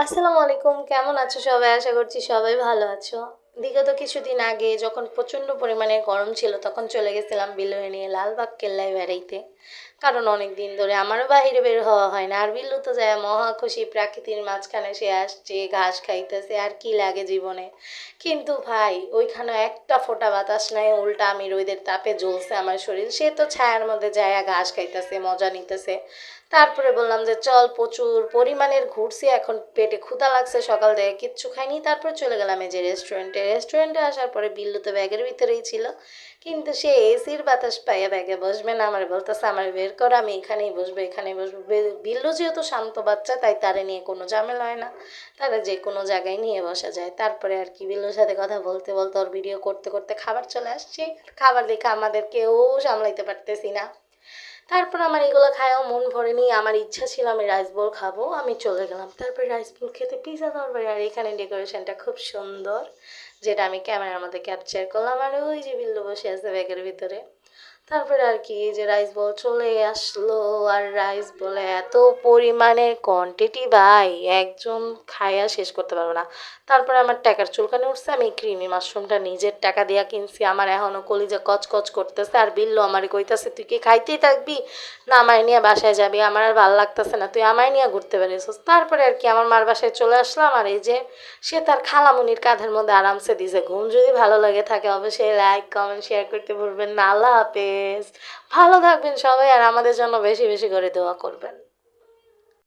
আসসালামু আলাইকুম কেমন আছো সবাই? আশা করছি সবাই ভালো আছো। বিগত কিছুদিন আগে যখন প্রচণ্ড পরিমাণে গরম ছিল, তখন চলে গেছিলাম বিল্লুকে নিয়ে লালবাগ কেল্লায় বেড়াইতে। কারণ অনেক দিন ধরে আমারও বাইরে বের হওয়া হয় না। আর বিল্লু তো যায়, মহা খুশি, প্রাকৃতির মাঝখানে সে আসছে, ঘাস খাইতেছে, আর কি লাগে জীবনে। কিন্তু ভাই, ওইখানে একটা ফোঁটা বাতাস নাই, উল্টা আমি রোদের তাপে জ্বলছে আমার শরীর। সে তো ছায়ার মধ্যে যায়, ঘাস খাইতেছে, মজা নিতেছে। তারপরে বললাম যে, চল, প্রচুর পরিমাণের ঘুরছি, এখন পেটে ক্ষুধা লাগছে সকাল থেকে, কিচ্ছু খাইনি। তারপর চলে গেলাম এই যে রেস্টুরেন্টে রেস্টুরেন্টে আসার পরে বিল্লু তো ব্যাগের ভিতরেই ছিল। কিন্তু সে এসির বাতাস পাইয়া ব্যাগে বসবে না। আমার বলতেছে, আমার বের কর, আমি এখানেই বসবো এখানেই বসবো। বিল্লু যেহেতু শান্ত বাচ্চা, তাই তারে নিয়ে কোনো ঝামেলা হয় না। তারা যে কোনো জায়গায় নিয়ে বসা যায়। তারপরে আর কি বিল্লুর সাথে কথা বলতে বলতে ওর ভিডিও করতে করতে খাবার চলে আসছে। খাবার দেখে আমাদের কেউ সামলাইতে পারতেছি না। তারপর আমার এগুলো খায়ও, মন ভরেনি আমার ইচ্ছা ছিল আমি রাইস বল খাব, আমি চলে গেলাম। তারপর রাইস বল খেতে পিজা ধরবে, আর এখানে ডেকোরেশনটা খুব সুন্দর, যেটা আমি ক্যামেরার মধ্যে ক্যাপচার করলাম, আর ওই যে বিল্লু বসে আছে ব্যাগের ভিতরে। তারপরে আর কি যে রাইস বল চলে আসলো, আর রাইস বলে এত পরিমাণে কোয়ান্টিটি ভাই, একজন খায়া শেষ করতে পারব না। তারপরে আমার টাকার চুলকানি উঠছে, আমি ক্রিমি মাশরুমটা নিজের টাকা দিয়া কিনছি, আমার এখনও কলিজা কচকচ করতেছে, আর বিল্লু আমার কইতাছে, তুই কি খাইতেই থাকবি? না, আমায় নিয়ে বাসায় যাবি, আমার আর ভালো লাগতেছে না, তুই আমায় নিয়ে ঘুরতে পারিস তারপরে আর কি আমার মার বাসায় চলে আসলাম, আর এই যে সে তার খালামুনির কাঁধের মধ্যে আরামসে দিছে। ঘুম যদি ভালো লাগে থাকে, অবশ্যই লাইক কমেন্ট শেয়ার করতে ভুলবেন না। আল্লাহ হাফেজ ভালো থাকবেন সবাই আর আমাদের জন্য বেশি বেশি করে দোয়া করবেন।